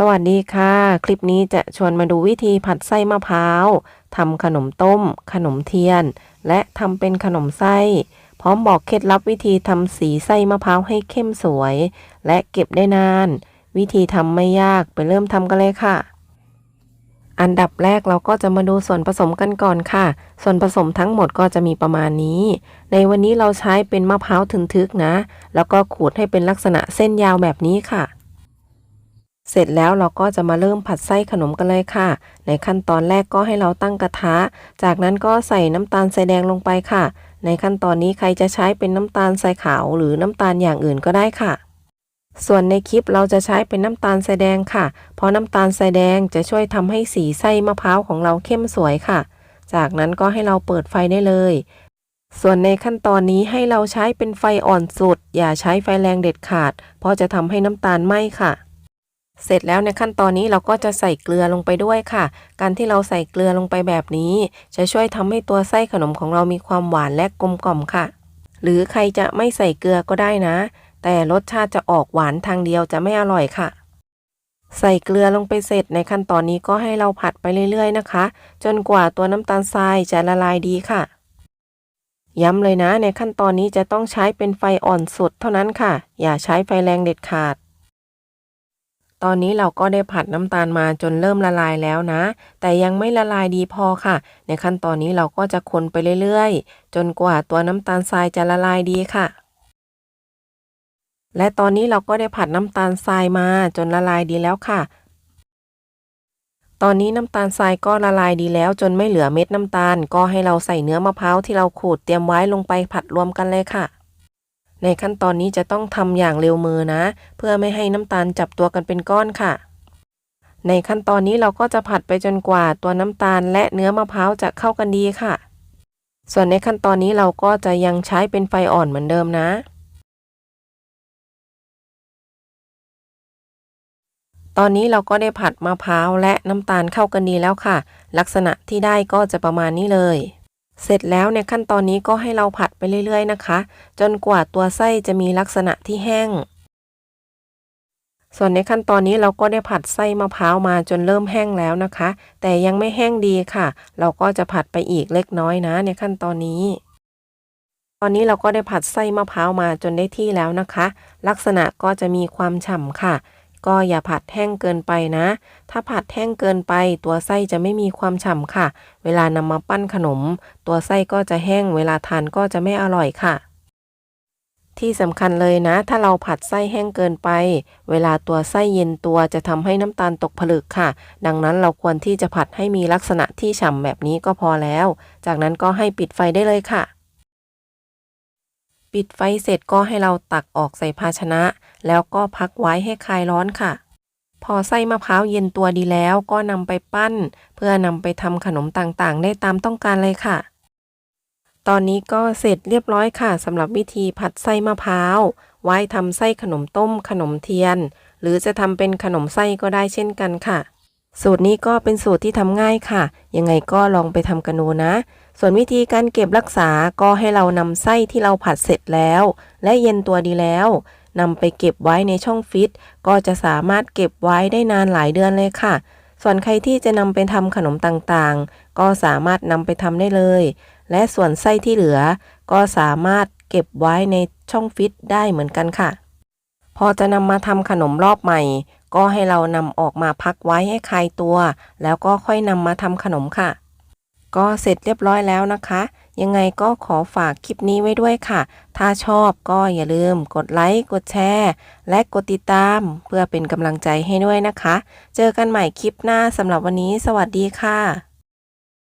สวัสดีค่ะ คลิปนี้จะชวนมาดูวิธีผัดไส้มะพร้าวทำขนมต้ม ขนมเทียน และทำเป็นขนมไส้ พร้อมบอกเคล็ดลับวิธีทำสีไส้มะพร้าวให้เข้มสวย และเก็บได้นาน วิธีทำไม่ยากไปเริ่มทำกันเลยค่ะ อันดับแรกเราก็จะมาดูส่วนผสมกันก่อนค่ะ ส่วนผสมทั้งหมดก็จะมีประมาณนี้ ในวันนี้เราใช้เป็นมะพร้าวถึงทึกนะ แล้วก็ขูดให้เป็นลักษณะเส้นยาวแบบนี้ค่ะ สร็จแล้วเราก็จะมาเริ่มผัดไส้ขนมกันเลยค่ะ ในขั้นตอนแรกก็ให้เราตั้งกระทะ จากนั้นก็ใส่น้ำตาลทรายแดงลงไปค่ะ ในขั้นตอนนี้ใครจะใช้เป็นน้ำตาลทรายขาวหรือน้ำตาลอย่างอื่นก็ได้ค่ะ ส่วนในคลิปเราจะใช้เป็นน้ำตาลทรายแดงค่ะ เพราะน้ำตาลทรายแดงจะช่วยทำให้สีไส้มะพร้าวของเราเข้มสวยค่ะ จากนั้นก็ให้เราเปิดไฟได้เลย ส่วนในขั้นตอนนี้ให้เราใช้เป็นไฟอ่อนสุด อย่าใช้ไฟแรงเด็ดขาด เพราะจะทำให้น้ำตาลไหม้ค่ะ เสร็จแล้วในขั้นตอนนี้เราก็จะใส่เกลือลงไปด้วยค่ะ การที่เราใส่เกลือลงไปแบบนี้ จะช่วยทำให้ตัวไส้ขนมของเรามีความหวานและกลมกล่อมค่ะ หรือใครจะไม่ใส่เกลือก็ได้นะ แต่รสชาติจะออกหวานทางเดียวจะไม่อร่อยค่ะ ใส่เกลือลงไปเสร็จในขั้นตอนนี้ก็ให้เราผัดไปเรื่อยๆนะคะ จนกว่าตัวน้ำตาลทรายจะละลายดีค่ะ ย้ำเลยนะในขั้นตอนนี้จะต้องใช้เป็นไฟอ่อนสุดเท่านั้นค่ะ อย่าใช้ไฟแรงเด็ดขาด ตอนนี้เราก็ได้ผัดน้ำตาลมาจนเริ่มละลายแล้วนะ แต่ยังไม่ละลายดีพอค่ะ ในขั้นตอนนี้เราก็จะคนไปเรื่อยๆ จนกว่าตัวน้ำตาลทรายจะละลายดีค่ะ และตอนนี้เราก็ได้ผัดน้ำตาลทรายมาจนละลายดีแล้วค่ะ ตอนนี้น้ำตาลทรายก็ละลายดีแล้ว จนไม่เหลือเม็ดน้ำตาล ก็ให้เราใส่เนื้อมะพร้าวที่เราขูดเตรียมไว้ลงไปผัดรวมกันเลยค่ะ ในขั้นตอนนี้จะต้องทำอย่างเร็วมือนะ เพื่อไม่ให้น้ำตาลจับตัวกันเป็นก้อนค่ะ ในขั้นตอนนี้เราก็จะผัดไปจนกว่าตัวน้ำตาลและเนื้อมะพร้าวจะเข้ากันดีค่ะ ส่วนในขั้นตอนนี้เราก็จะยังใช้เป็นไฟอ่อนเหมือนเดิมนะตอนนี้เราก็ได้ผัดมะพร้าวและน้ำตาลเข้ากันดีแล้วค่ะ ลักษณะที่ได้ก็จะประมาณนี้เลย เสร็จแล้วในขั้นตอนนี้ก็ให้เราผัดไปเรื่อยๆนะคะ จนกว่าตัวไส้จะมีลักษณะที่แห้ง ส่วนในขั้นตอนนี้เราก็ได้ผัดไส้มะพร้าวมาจนเริ่มแห้งแล้วนะคะ แต่ยังไม่แห้งดีค่ะ เราก็จะผัดไปอีกเล็กน้อยนะ ในขั้นตอนนี้ ตอนนี้เราก็ได้ผัดไส้มะพร้าวมาจนได้ที่แล้วนะคะ ลักษณะก็จะมีความฉ่ำค่ะ ก็อย่าผัดแห้งเกินไปนะ ถ้าผัดแห้งเกินไป ตัวไส้จะไม่มีความฉ่ำค่ะ เวลานำมาปั้นขนม ตัวไส้ก็จะแห้ง เวลาทานก็จะไม่อร่อยค่ะ ที่สำคัญเลยนะ ถ้าเราผัดไส้แห้งเกินไป เวลาตัวไส้เย็นตัวจะทำให้น้ำตาลตกผลึกค่ะ ดังนั้นเราควรที่จะผัดให้มีลักษณะที่ฉ่ำแบบนี้ก็พอแล้ว จากนั้นก็ให้ปิดไฟได้เลยค่ะ ปิดไฟเสร็จก็ให้เราตักออกใส่ภาชนะ แล้วก็พักไว้ให้คลายร้อนค่ะ พอไส้มะพร้าวเย็นตัวดีแล้วก็นำไปปั้น เพื่อนำไปทำขนมต่างๆ ได้ตามต้องการเลยค่ะตอนนี้ก็เสร็จเรียบร้อยค่ะสำหรับวิธีผัดไส้มะพร้าว ไว้ทำไส้ขนมต้มขนมเทียน หรือจะทำเป็นขนมไส้ก็ได้เช่นกันค่ะ สูตรนี้ก็เป็นสูตรที่ทำง่ายค่ะ ยังไงก็ลองไปทำกันดูนะ ส่วนวิธีการเก็บรักษาก็ให้เรานำไส้ที่เราผัดเสร็จแล้ว และเย็นตัวดีแล้วนำไปเก็บไว้ในช่องฟิต ก็จะสามารถเก็บไว้ได้นานหลายเดือนเลยค่ะ ส่วนใครที่จะนำไปทำขนมต่างๆ ก็สามารถนำไปทำได้เลย และส่วนไส้ที่เหลือ ก็สามารถเก็บไว้ในช่องฟิตได้เหมือนกันค่ะ พอจะนำมาทำขนมรอบใหม่ ก็ให้เรานำออกมาพักไว้ให้คลายตัว แล้วก็ค่อยนำมาทำขนมค่ะ ก็เสร็จเรียบร้อยแล้วนะคะ ยังไงก็ขอฝากคลิปนี้ไว้ด้วยค่ะ ถ้าชอบก็อย่าลืมกดไลค์ กดแชร์ และกดติดตาม เพื่อเป็นกำลังใจให้ด้วยนะคะ เจอกันใหม่คลิปหน้าสำหรับวันนี้ สวัสดีค่ะ